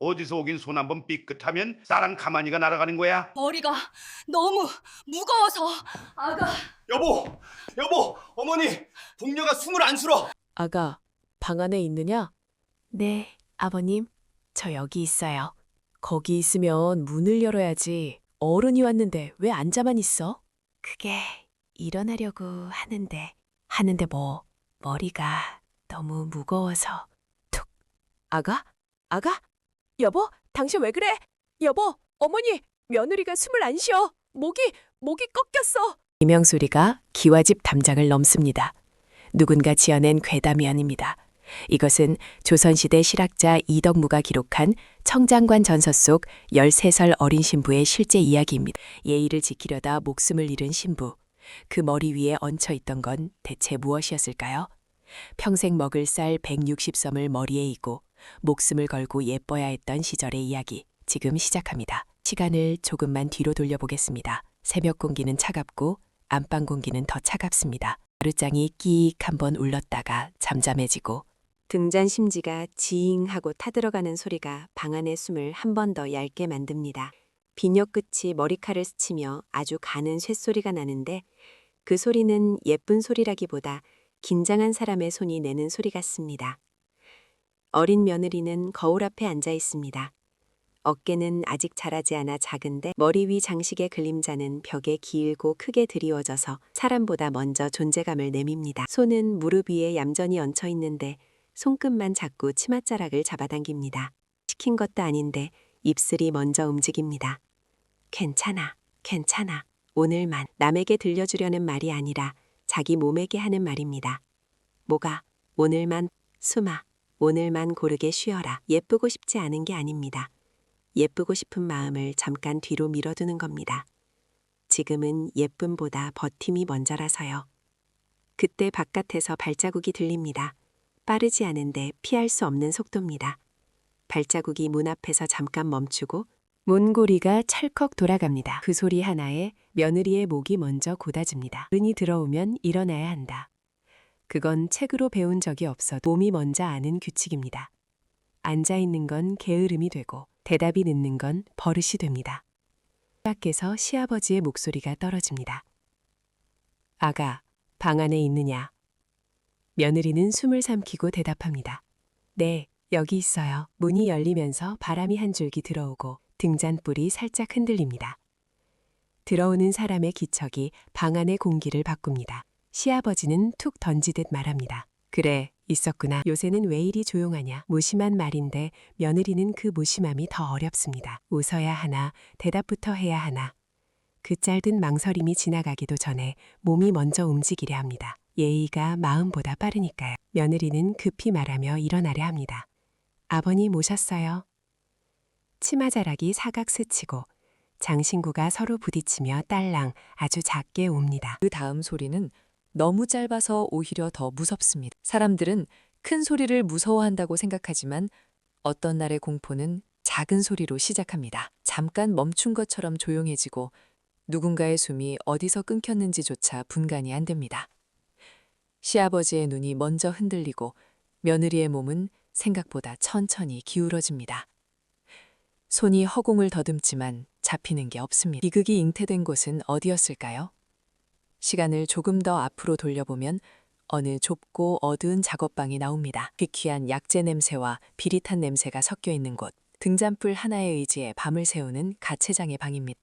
어디서 오긴 손 한 번 삐끗하면 쌀한 가마니가 날아가는 거야. 머리가 너무 무거워서 아가 여보, 여보, 어머니, 동료가 숨을 안 쉬어. 아가, 방 안에 있느냐? 네, 아버님. 저 여기 있어요. 거기 있으면 문을 열어야지. 어른이 왔는데 왜 앉아만 있어? 그게 일어나려고 하는데, 하는데 뭐, 머리가 너무 무거워서. 아가? 아가? 여보, 당신 왜 그래? 여보, 어머니, 며느리가 숨을 안 쉬어. 목이, 목이 꺾였어. 이명소리가 기와집 담장을 넘습니다. 누군가 지어낸 괴담이 아닙니다. 이것은 조선시대 실학자 이덕무가 기록한 청장관 전서 속 13살 어린 신부의 실제 이야기입니다. 예의를 지키려다 목숨을 잃은 신부. 그 머리 위에 얹혀 있던 건 대체 무엇이었을까요? 평생 먹을 쌀 160섬을 머리에 이고 목숨을 걸고 예뻐야 했던 시절의 이야기 지금 시작합니다. 시간을 조금만 뒤로 돌려보겠습니다. 새벽 공기는 차갑고 안방 공기는 더 차갑습니다. 가루장이 끼익 한번 울렀다가 잠잠해지고 등잔 심지가 지잉 하고 타들어가는 소리가 방 안의 숨을 한 번 더 얇게 만듭니다. 비녀 끝이 머리칼을 스치며 아주 가는 쇳소리가 나는데 그 소리는 예쁜 소리라기보다 긴장한 사람의 손이 내는 소리 같습니다. 어린 며느리는 거울 앞에 앉아 있습니다. 어깨는 아직 자라지 않아 작은데 머리 위 장식의 그림자는 벽에 길고 크게 드리워져서 사람보다 먼저 존재감을 내밉니다. 손은 무릎 위에 얌전히 얹혀 있는데 손끝만 자꾸 치맛자락을 잡아당깁니다. 시킨 것도 아닌데 입술이 먼저 움직입니다. 괜찮아, 괜찮아. 오늘만 남에게 들려주려는 말이 아니라 자기 몸에게 하는 말입니다. 뭐가 오늘만 숨아, 오늘만 고르게 쉬어라. 예쁘고 싶지 않은 게 아닙니다. 예쁘고 싶은 마음을 잠깐 뒤로 밀어두는 겁니다. 지금은 예쁨보다 버팀이 먼저라서요. 그때 바깥에서 발자국이 들립니다. 빠르지 않은데 피할 수 없는 속도입니다. 발자국이 문 앞에서 잠깐 멈추고 문고리가 찰컥 돌아갑니다. 그 소리 하나에 며느리의 목이 먼저 고다집니다. 어른이 들어오면 일어나야 한다. 그건 책으로 배운 적이 없어도 몸이 먼저 아는 규칙입니다. 앉아 있는 건 게으름이 되고 대답이 늦는 건 버릇이 됩니다. 밖에서 시아버지의 목소리가 떨어집니다. 아가, 방 안에 있느냐? 며느리는 숨을 삼키고 대답합니다. 네, 여기 있어요. 문이 열리면서 바람이 한 줄기 들어오고 등잔불이 살짝 흔들립니다. 들어오는 사람의 기척이 방 안의 공기를 바꿉니다. 시아버지는 툭 던지듯 말합니다. 그래, 있었구나. 요새는 왜 이리 조용하냐. 무심한 말인데 며느리는 그 무심함이 더 어렵습니다. 웃어야 하나, 대답부터 해야 하나. 그 짧은 망설임이 지나가기도 전에 몸이 먼저 움직이려 합니다. 예의가 마음보다 빠르니까요. 며느리는 급히 말하며 일어나려 합니다. 아버님 오셨어요. 치마 자락이 사각 스치고 장신구가 서로 부딪히며 딸랑 아주 작게 옵니다. 그 다음 소리는 너무 짧아서 오히려 더 무섭습니다. 사람들은 큰 소리를 무서워한다고 생각하지만 어떤 날의 공포는 작은 소리로 시작합니다. 잠깐 멈춘 것처럼 조용해지고 누군가의 숨이 어디서 끊겼는지조차 분간이 안 됩니다. 시아버지의 눈이 먼저 흔들리고 며느리의 몸은 생각보다 천천히 기울어집니다. 손이 허공을 더듬지만 잡히는 게 없습니다. 비극이 잉태된 곳은 어디였을까요? 시간을 조금 더 앞으로 돌려보면 어느 좁고 어두운 작업방이 나옵니다. 귀퀴한 약재 냄새와 비릿한 냄새가 섞여 있는 곳. 등잔불 하나에 의지해 밤을 새우는 가채장의 방입니다.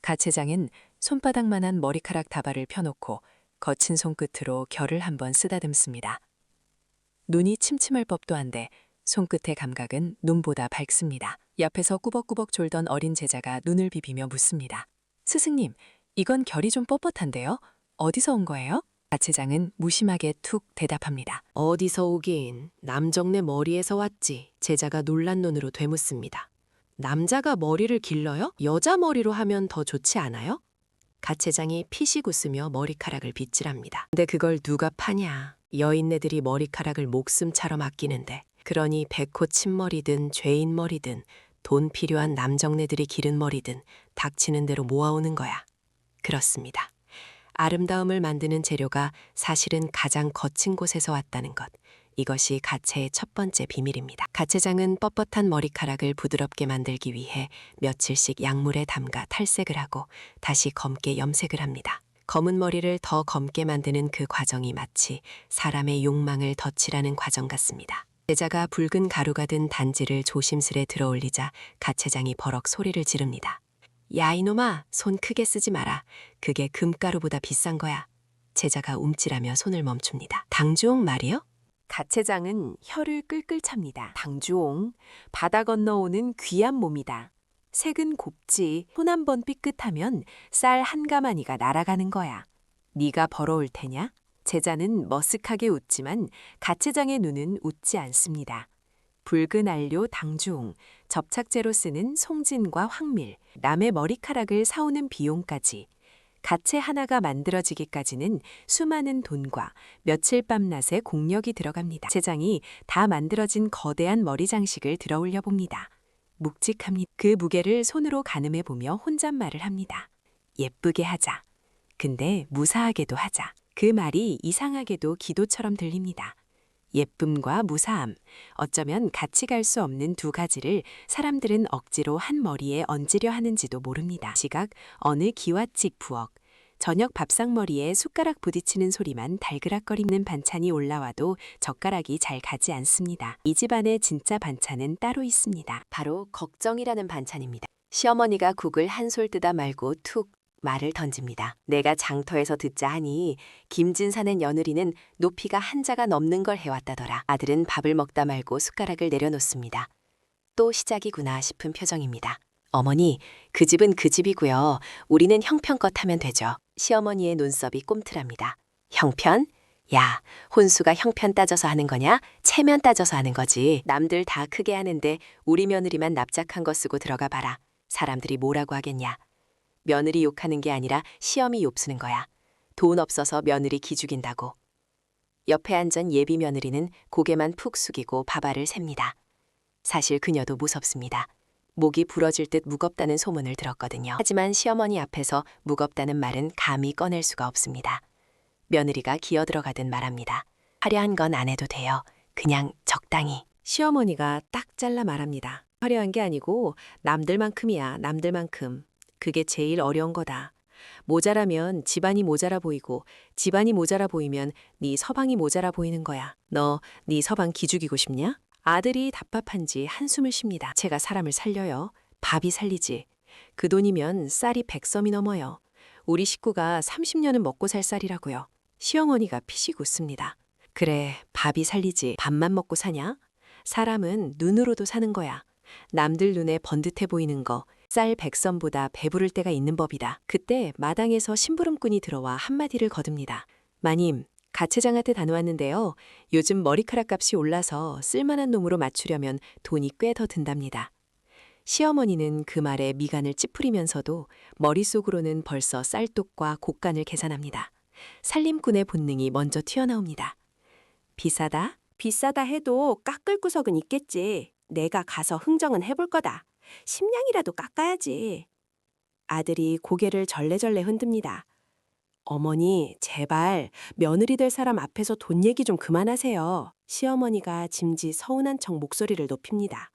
가채장은 손바닥만한 머리카락 다발을 펴놓고 거친 손끝으로 결을 한번 쓰다듬습니다. 눈이 침침할 법도 한데 손끝의 감각은 눈보다 밝습니다. 옆에서 꾸벅꾸벅 졸던 어린 제자가 눈을 비비며 묻습니다. 스승님, 이건 결이 좀 뻣뻣한데요? 어디서 온 거예요? 가채장은 무심하게 툭 대답합니다. 어디서 오긴 남정네 머리에서 왔지. 제자가 놀란 눈으로 되묻습니다. 남자가 머리를 길러요? 여자 머리로 하면 더 좋지 않아요? 가채장이 피식 웃으며 머리카락을 빗질합니다. 근데 그걸 누가 파냐? 여인네들이 머리카락을 목숨처럼 아끼는데. 그러니 백호 친머리든 죄인 머리든 돈 필요한 남정네들이 기른 머리든 닥치는 대로 모아오는 거야. 그렇습니다. 아름다움을 만드는 재료가 사실은 가장 거친 곳에서 왔다는 것. 이것이 가채의 첫 번째 비밀입니다. 가채장은 뻣뻣한 머리카락을 부드럽게 만들기 위해 며칠씩 약물에 담가 탈색을 하고 다시 검게 염색을 합니다. 검은 머리를 더 검게 만드는 그 과정이 마치 사람의 욕망을 덧칠하는 과정 같습니다. 제자가 붉은 가루가 든 단지를 조심스레 들어 올리자 가채장이 버럭 소리를 지릅니다. 야 이놈아 손 크게 쓰지 마라. 그게 금가루보다 비싼 거야. 제자가 움찔하며 손을 멈춥니다. 당주홍 말이요? 가채장은 혀를 끌끌 찹니다. 당주홍, 바다 건너오는 귀한 몸이다. 색은 곱지 손 한 번 삐끗하면 쌀 한 가마니가 날아가는 거야. 네가 벌어올 테냐? 제자는 머쓱하게 웃지만 가채장의 눈은 웃지 않습니다. 붉은 안료 당주홍, 접착제로 쓰는 송진과 황밀, 남의 머리카락을 사오는 비용까지 가채 하나가 만들어지기까지는 수많은 돈과 며칠 밤낮의 공력이 들어갑니다. 제장이 다 만들어진 거대한 머리 장식을 들어올려 봅니다. 묵직합니다. 그 무게를 손으로 가늠해 보며 혼잣말을 합니다. 예쁘게 하자. 근데 무사하게도 하자. 그 말이 이상하게도 기도처럼 들립니다. 예쁨과 무사함, 어쩌면 같이 갈 수 없는 두 가지를 사람들은 억지로 한 머리에 얹으려 하는지도 모릅니다. 지각 어느 기와집 부엌, 저녁 밥상머리에 숟가락 부딪히는 소리만 달그락거리는 반찬이 올라와도 젓가락이 잘 가지 않습니다. 이 집안의 진짜 반찬은 따로 있습니다. 바로 걱정이라는 반찬입니다. 시어머니가 국을 한 솔 뜨다 말고 툭 말을 던집니다. 내가 장터에서 듣자 하니 김진 사는 며느리는 높이가 한 자가 넘는 걸 해왔다더라. 아들은 밥을 먹다 말고 숟가락을 내려놓습니다. 또 시작이구나 싶은 표정입니다. 어머니, 그 집은 그 집이고요. 우리는 형편껏 하면 되죠. 시어머니의 눈썹이 꼼틀합니다. 형편? 야, 혼수가 형편 따져서 하는 거냐? 체면 따져서 하는 거지. 남들 다 크게 하는데 우리 며느리만 납작한 거 쓰고 들어가 봐라. 사람들이 뭐라고 하겠냐? 며느리 욕하는 게 아니라 시험이 욕쓰는 거야. 돈 없어서 며느리 기죽인다고. 옆에 앉은 예비 며느리는 고개만 푹 숙이고 밥알을 셉니다. 사실 그녀도 무섭습니다. 목이 부러질 듯 무겁다는 소문을 들었거든요. 하지만 시어머니 앞에서 무겁다는 말은 감히 꺼낼 수가 없습니다. 며느리가 기어 들어가듯 말합니다. 화려한 건 안 해도 돼요. 그냥 적당히. 시어머니가 딱 잘라 말합니다. 화려한 게 아니고 남들만큼이야, 남들만큼. 그게 제일 어려운 거다. 모자라면 집안이 모자라 보이고 집안이 모자라 보이면 네 서방이 모자라 보이는 거야. 너 네 서방 기죽이고 싶냐? 아들이 답답한지 한숨을 쉽니다. 제가 사람을 살려요. 밥이 살리지. 그 돈이면 쌀이 백섬이 넘어요. 우리 식구가 30년은 먹고 살 쌀이라고요. 시어머니가 피식 웃습니다. 그래, 밥이 살리지. 밥만 먹고 사냐? 사람은 눈으로도 사는 거야. 남들 눈에 번듯해 보이는 거, 쌀 백섬보다 배부를 때가 있는 법이다. 그때 마당에서 심부름꾼이 들어와 한마디를 거둡니다. 마님, 가채장한테 다녀왔는데요. 요즘 머리카락 값이 올라서 쓸만한 놈으로 맞추려면 돈이 꽤 더 든답니다. 시어머니는 그 말에 미간을 찌푸리면서도 머릿속으로는 벌써 쌀독과 곶간을 계산합니다. 살림꾼의 본능이 먼저 튀어나옵니다. 비싸다? 비싸다 해도 깎을 구석은 있겠지. 내가 가서 흥정은 해볼 거다. 심량이라도 깎아야지. 아들이 고개를 절레절레 흔듭니다. 어머니, 제발 며느리 될 사람 앞에서 돈 얘기 좀 그만하세요. 시어머니가 짐짓 서운한 척 목소리를 높입니다.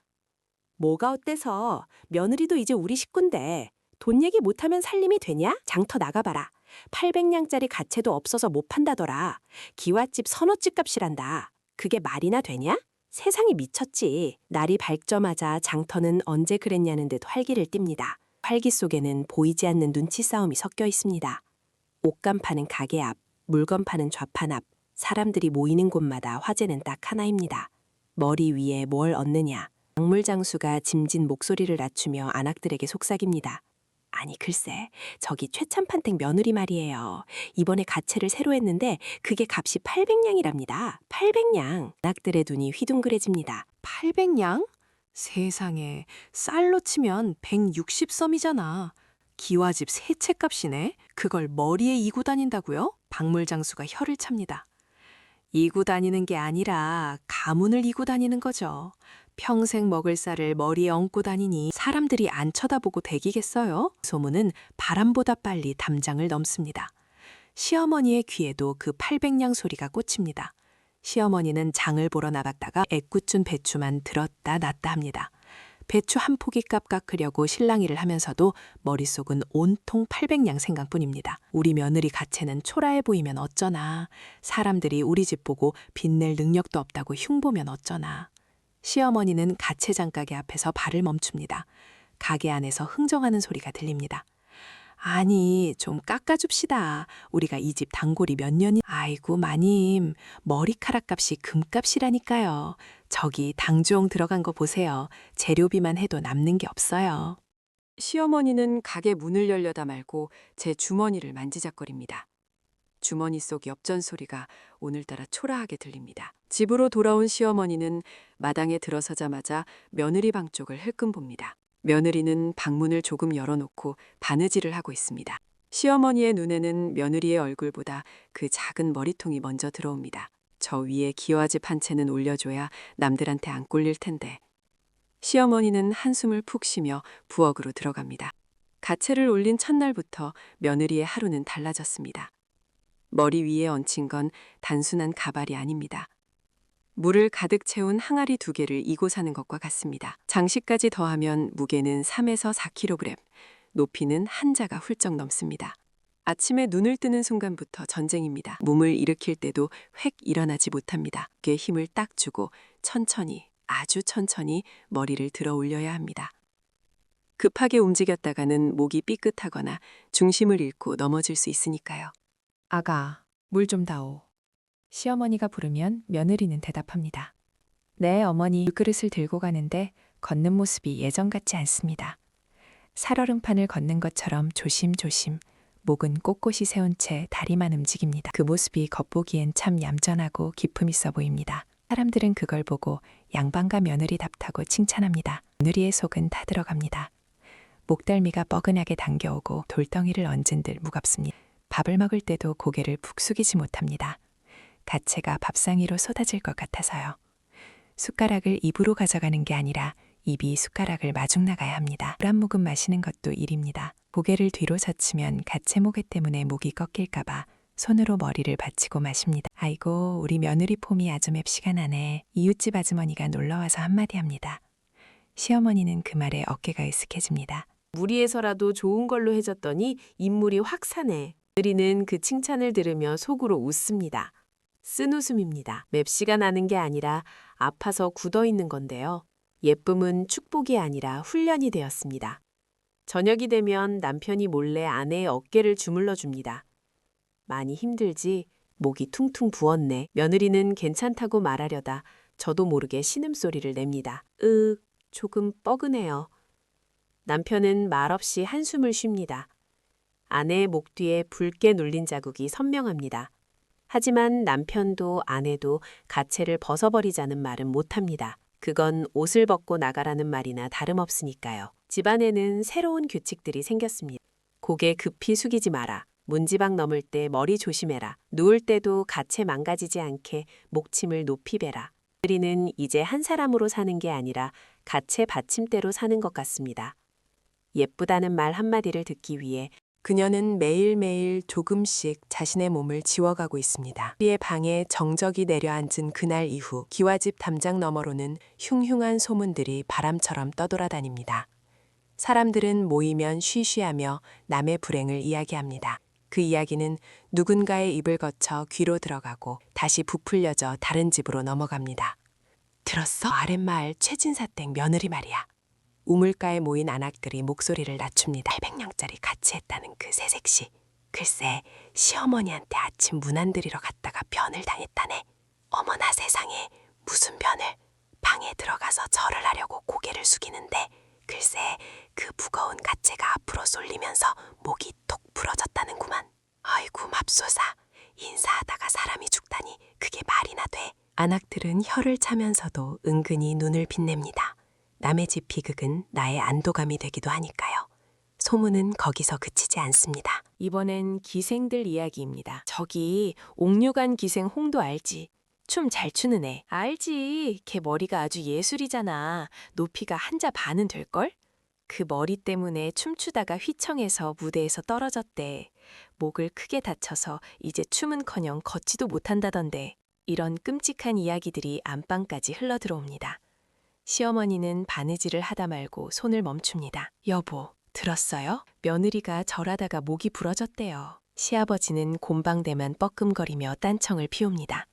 뭐가 어때서 며느리도 이제 우리 식구인데 돈 얘기 못하면 살림이 되냐? 장터 나가봐라. 800냥짜리 가채도 없어서 못 판다더라. 기와집 서너집 값이란다. 그게 말이나 되냐? 세상이 미쳤지. 날이 밝자마자 장터는 언제 그랬냐는 듯 활기를 띱니다. 활기 속에는 보이지 않는 눈치 싸움이 섞여 있습니다. 옷감 파는 가게 앞, 물건 파는 좌판 앞, 사람들이 모이는 곳마다 화제는 딱 하나입니다. 머리 위에 뭘 얻느냐. 박물장수가 짐진 목소리를 낮추며 안악들에게 속삭입니다. 아니 글쎄, 저기 최참판택 며느리 말이에요. 이번에 가채를 새로 했는데 그게 값이 800냥이랍니다. 800냥. 안악들의 눈이 휘둥그레집니다. 800냥? 세상에, 쌀로 치면 160섬이잖아. 기와집 세채 값이네. 그걸 머리에 이고 다닌다고요? 박물장수가 혀를 찹니다. 이고 다니는 게 아니라 가문을 이고 다니는 거죠. 평생 먹을 쌀을 머리에 얹고 다니니 사람들이 안 쳐다보고 대기겠어요? 소문은 바람보다 빨리 담장을 넘습니다. 시어머니의 귀에도 그 800냥 소리가 꽂힙니다. 시어머니는 장을 보러 나갔다가 애꿎은 배추만 들었다 놨다 합니다. 배추 한 포기 값 깎으려고 실랑이를 하면서도 머릿속은 온통 800냥 생각뿐입니다. 우리 며느리 가채는 초라해 보이면 어쩌나. 사람들이 우리 집 보고 빚낼 능력도 없다고 흉보면 어쩌나. 시어머니는 가채장 가게 앞에서 발을 멈춥니다. 가게 안에서 흥정하는 소리가 들립니다. 아니, 좀 깎아줍시다. 우리가 이 집 단골이 몇 년이. 아이고, 마님. 머리카락 값이 금값이라니까요. 저기 당주홍 들어간 거 보세요. 재료비만 해도 남는 게 없어요. 시어머니는 가게 문을 열려다 말고 제 주머니를 만지작거립니다. 주머니 속 엽전 소리가 오늘따라 초라하게 들립니다. 집으로 돌아온 시어머니는 마당에 들어서자마자 며느리 방 쪽을 흘끔 봅니다. 며느리는 방문을 조금 열어놓고 바느질을 하고 있습니다. 시어머니의 눈에는 며느리의 얼굴보다 그 작은 머리통이 먼저 들어옵니다. 저 위에 기와집 한 채는 올려줘야 남들한테 안 꼴릴 텐데. 시어머니는 한숨을 푹 쉬며 부엌으로 들어갑니다. 가채를 올린 첫날부터 며느리의 하루는 달라졌습니다. 머리 위에 얹힌 건 단순한 가발이 아닙니다. 물을 가득 채운 항아리 두 개를 이고 사는 것과 같습니다. 장식까지 더하면 무게는 3에서 4kg, 높이는 한 자가 훌쩍 넘습니다. 아침에 눈을 뜨는 순간부터 전쟁입니다. 몸을 일으킬 때도 획 일어나지 못합니다. 께 힘을 딱 주고 천천히, 아주 천천히 머리를 들어 올려야 합니다. 급하게 움직였다가는 목이 삐끗하거나 중심을 잃고 넘어질 수 있으니까요. 아가, 물 좀 다오. 시어머니가 부르면 며느리는 대답합니다. 네, 어머니 물그릇을 들고 가는데 걷는 모습이 예전 같지 않습니다. 살얼음판을 걷는 것처럼 조심조심 목은 꼿꼿이 세운 채 다리만 움직입니다. 그 모습이 겉보기엔 참 얌전하고 기품 있어 보입니다. 사람들은 그걸 보고 양반과 며느리답다고 칭찬합니다. 며느리의 속은 타들어갑니다. 목덜미가 뻐근하게 당겨오고 돌덩이를 얹은 듯 무겁습니다. 밥을 먹을 때도 고개를 푹 숙이지 못합니다. 가채가 밥상 위로 쏟아질 것 같아서요. 숟가락을 입으로 가져가는 게 아니라 입이 숟가락을 마중 나가야 합니다. 물 한 모금 마시는 것도 일입니다. 고개를 뒤로 젖히면 가채 모개 때문에 목이 꺾일까봐 손으로 머리를 받치고 마십니다. 아이고, 우리 며느리 폼이 아주 맵시가 나네. 이웃집 아주머니가 놀러와서 한마디 합니다. 시어머니는 그 말에 어깨가 으쓱해집니다. 무리해서라도 좋은 걸로 해줬더니 인물이 확 사네. 며느리는 그 칭찬을 들으며 속으로 웃습니다. 쓴 웃음입니다. 맵시가 나는 게 아니라 아파서 굳어 있는 건데요. 예쁨은 축복이 아니라 훈련이 되었습니다. 저녁이 되면 남편이 몰래 아내의 어깨를 주물러 줍니다. 많이 힘들지? 목이 퉁퉁 부었네. 며느리는 괜찮다고 말하려다 저도 모르게 신음소리를 냅니다. 으, 조금 뻐근해요. 남편은 말없이 한숨을 쉽니다. 아내의 목 뒤에 붉게 눌린 자국이 선명합니다. 하지만 남편도 아내도 가채를 벗어버리자는 말은 못합니다. 그건 옷을 벗고 나가라는 말이나 다름없으니까요. 집안에는 새로운 규칙들이 생겼습니다. 고개 급히 숙이지 마라. 문지방 넘을 때 머리 조심해라. 누울 때도 가채 망가지지 않게 목침을 높이 베라. 우리는 이제 한 사람으로 사는 게 아니라 가채 받침대로 사는 것 같습니다. 예쁘다는 말 한마디를 듣기 위해 그녀는 매일매일 조금씩 자신의 몸을 지워가고 있습니다. 우리의 방에 정적이 내려앉은 그날 이후 기와집 담장 너머로는 흉흉한 소문들이 바람처럼 떠돌아다닙니다. 사람들은 모이면 쉬쉬하며 남의 불행을 이야기합니다. 그 이야기는 누군가의 입을 거쳐 귀로 들어가고 다시 부풀려져 다른 집으로 넘어갑니다. 들었어? 아랫마을 최진사댁 며느리 말이야. 우물가에 모인 안악들이 목소리를 낮춥니다. 800냥짜리 같이 했다는 그 새색시. 글쎄, 시어머니한테 아침 문안 들이러 갔다가 변을 당했다네. 어머나 세상에, 무슨 변을. 방에 들어가서 절을 하려고 고개를 숙이는데, 글쎄, 그 무거운 가채가 앞으로 쏠리면서 목이 톡 부러졌다는구만. 아이고, 맙소사. 인사하다가 사람이 죽다니 그게 말이나 돼. 안악들은 혀를 차면서도 은근히 눈을 빛냅니다. 남의 집 비극은 나의 안도감이 되기도 하니까요. 소문은 거기서 그치지 않습니다. 이번엔 기생들 이야기입니다. 저기 옥류관 기생 홍도 알지? 춤 잘 추는 애. 알지. 걔 머리가 아주 예술이잖아. 높이가 한자 반은 될걸? 그 머리 때문에 춤추다가 휘청해서 무대에서 떨어졌대. 목을 크게 다쳐서 이제 춤은커녕 걷지도 못한다던데. 이런 끔찍한 이야기들이 안방까지 흘러 들어옵니다. 시어머니는 바느질을 하다 말고 손을 멈춥니다. 여보, 들었어요? 며느리가 절하다가 목이 부러졌대요. 시아버지는 곰방대만 뻐끔거리며 딴청을 피웁니다.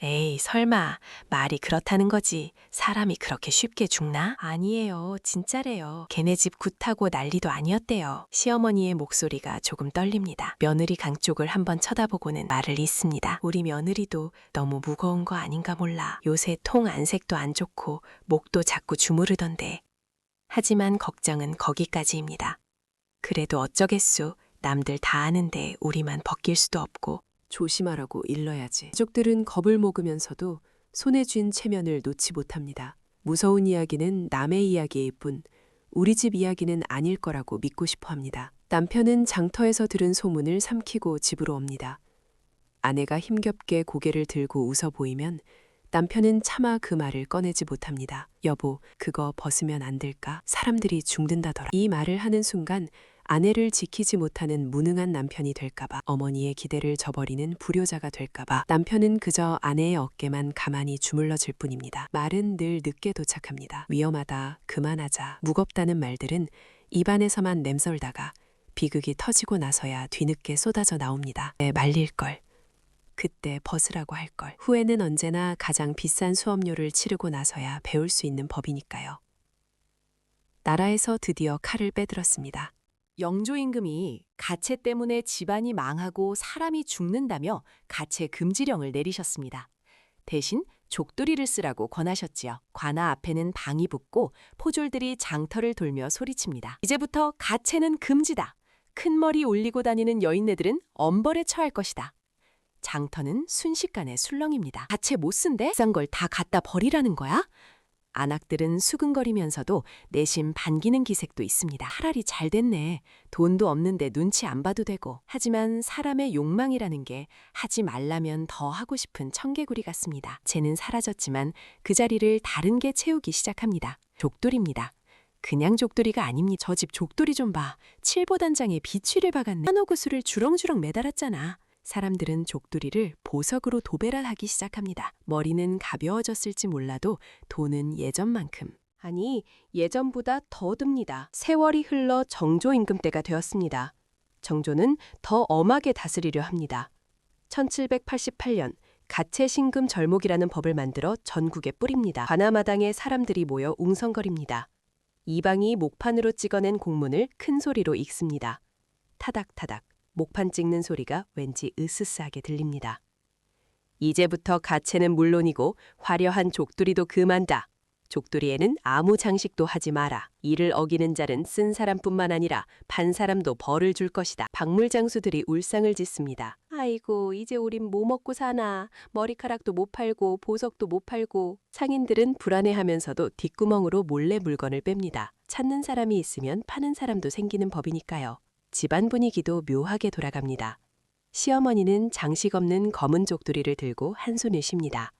에이, 설마 말이 그렇다는 거지. 사람이 그렇게 쉽게 죽나? 아니에요. 진짜래요. 걔네 집 굿하고 난리도 아니었대요. 시어머니의 목소리가 조금 떨립니다. 며느리 강 쪽을 한번 쳐다보고는 말을 잇습니다. 우리 며느리도 너무 무거운 거 아닌가 몰라. 요새 통 안색도 안 좋고 목도 자꾸 주무르던데. 하지만 걱정은 거기까지입니다. 그래도 어쩌겠소. 남들 다 아는데 우리만 벗길 수도 없고 조심하라고 일러야지. 가족들은 겁을 먹으면서도 손에 쥔 체면을 놓지 못합니다. 무서운 이야기는 남의 이야기일 뿐 우리 집 이야기는 아닐 거라고 믿고 싶어 합니다. 남편은 장터에서 들은 소문을 삼키고 집으로 옵니다. 아내가 힘겹게 고개를 들고 웃어 보이면 남편은 차마 그 말을 꺼내지 못합니다. 여보, 그거 벗으면 안 될까? 사람들이 죽는다더라. 이 말을 하는 순간 아내를 지키지 못하는 무능한 남편이 될까봐 어머니의 기대를 저버리는 불효자가 될까봐 남편은 그저 아내의 어깨만 가만히 주물러줄 뿐입니다. 말은 늘 늦게 도착합니다. 위험하다, 그만하자, 무겁다는 말들은 입안에서만 맴설다가 비극이 터지고 나서야 뒤늦게 쏟아져 나옵니다. 내 말릴걸. 그때 벗으라고 할 걸. 후회는 언제나 가장 비싼 수업료를 치르고 나서야 배울 수 있는 법이니까요. 나라에서 드디어 칼을 빼들었습니다. 영조 임금이 가채 때문에 집안이 망하고 사람이 죽는다며 가채 금지령을 내리셨습니다. 대신 족두리를 쓰라고 권하셨지요. 관아 앞에는 방이 붙고 포졸들이 장터를 돌며 소리칩니다. 이제부터 가채는 금지다. 큰 머리 올리고 다니는 여인네들은 엄벌에 처할 것이다. 장터는 순식간에 술렁입니다. 가채 못 쓴데 비싼 걸 다 갖다 버리라는 거야? 안악들은 수근거리면서도 내심 반기는 기색도 있습니다. 차라리 잘 됐네. 돈도 없는데 눈치 안 봐도 되고. 하지만 사람의 욕망이라는 게 하지 말라면 더 하고 싶은 청개구리 같습니다. 쟤는 사라졌지만 그 자리를 다른 게 채우기 시작합니다. 족돌입니다. 그냥 족돌이가 아닙니다. 저집 족돌이 좀 봐. 칠보 단장에 비취를 박았네. 한옥구슬을 주렁주렁 매달았잖아. 사람들은 족두리를 보석으로 도배를 하기 시작합니다. 머리는 가벼워졌을지 몰라도 돈은 예전만큼. 아니, 예전보다 더 듭니다. 세월이 흘러 정조 임금 때가 되었습니다. 정조는 더 엄하게 다스리려 합니다. 1788년 가채신금 절목이라는 법을 만들어 전국에 뿌립니다. 관아마당에 사람들이 모여 웅성거립니다. 이방이 목판으로 찍어낸 공문을 큰 소리로 읽습니다. 타닥타닥. 목판 찍는 소리가 왠지 으스스하게 들립니다. 이제부터 가채는 물론이고 화려한 족두리도 그만다. 족두리에는 아무 장식도 하지 마라. 이를 어기는 자는 쓴 사람뿐만 아니라 판 사람도 벌을 줄 것이다. 박물장수들이 울상을 짓습니다. 아이고, 이제 우린 뭐 먹고 사나. 머리카락도 못 팔고 보석도 못 팔고. 상인들은 불안해하면서도 뒷구멍으로 몰래 물건을 뺍니다. 찾는 사람이 있으면 파는 사람도 생기는 법이니까요. 집안 분위기도 묘하게 돌아갑니다. 시어머니는 장식 없는 검은 족두리를 들고 한 손을 쉽니다.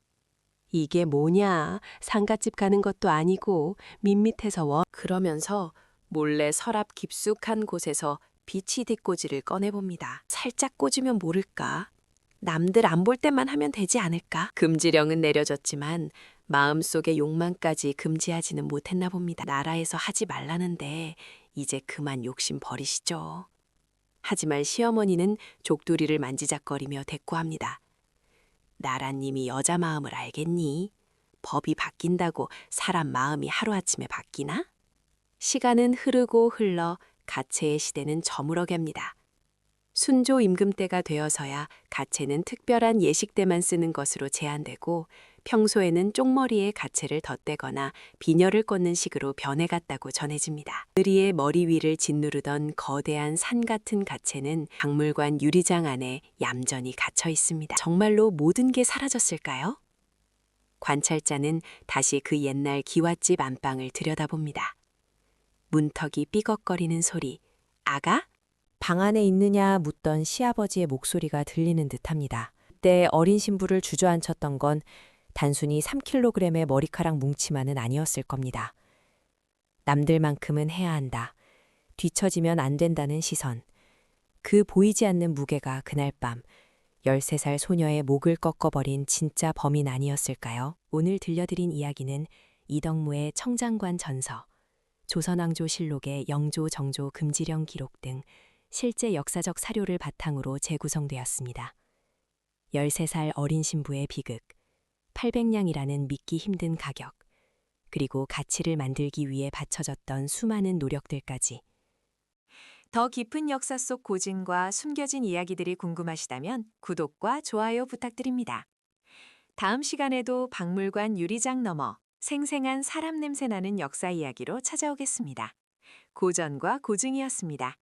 이게 뭐냐? 상갓집 가는 것도 아니고 밋밋해서 워. 그러면서 몰래 서랍 깊숙한 곳에서 비치 뒷꽂이를 꺼내봅니다. 살짝 꽂으면 모를까? 남들 안 볼 때만 하면 되지 않을까? 금지령은 내려졌지만 마음속의 욕망까지 금지하지는 못했나 봅니다. 나라에서 하지 말라는데 이제 그만 욕심 버리시죠. 하지만 시어머니는 족두리를 만지작거리며 대꾸합니다. 나라님이 여자 마음을 알겠니? 법이 바뀐다고 사람 마음이 하루아침에 바뀌나? 시간은 흐르고 흘러 가채의 시대는 저물어갑니다. 순조 임금 때가 되어서야 가채는 특별한 예식 때만 쓰는 것으로 제한되고 평소에는 쪽머리에 가채를 덧대거나 비녀를 꽂는 식으로 변해갔다고 전해집니다. 의리의 머리 위를 짓누르던 거대한 산 같은 가채는 박물관 유리장 안에 얌전히 갇혀 있습니다. 정말로 모든 게 사라졌을까요? 관찰자는 다시 그 옛날 기와집 안방을 들여다봅니다. 문턱이 삐걱거리는 소리. 아가? 방 안에 있느냐 묻던 시아버지의 목소리가 들리는 듯합니다. 그때 어린 신부를 주저앉혔던 건 단순히 3kg의 머리카락 뭉치만은 아니었을 겁니다. 남들만큼은 해야 한다. 뒤처지면 안 된다는 시선. 그 보이지 않는 무게가 그날 밤 13살 소녀의 목을 꺾어버린 진짜 범인 아니었을까요? 오늘 들려드린 이야기는 이덕무의 청장관 전서, 조선왕조실록의 영조, 정조, 금지령 기록 등 실제 역사적 사료를 바탕으로 재구성되었습니다. 13살 어린 신부의 비극, 800냥이라는 믿기 힘든 가격, 그리고 가치를 만들기 위해 바쳐졌던 수많은 노력들까지 더 깊은 역사 속 고증과 숨겨진 이야기들이 궁금하시다면 구독과 좋아요 부탁드립니다. 다음 시간에도 박물관 유리장 너머 생생한 사람 냄새 나는 역사 이야기로 찾아오겠습니다. 고전과 고증이었습니다.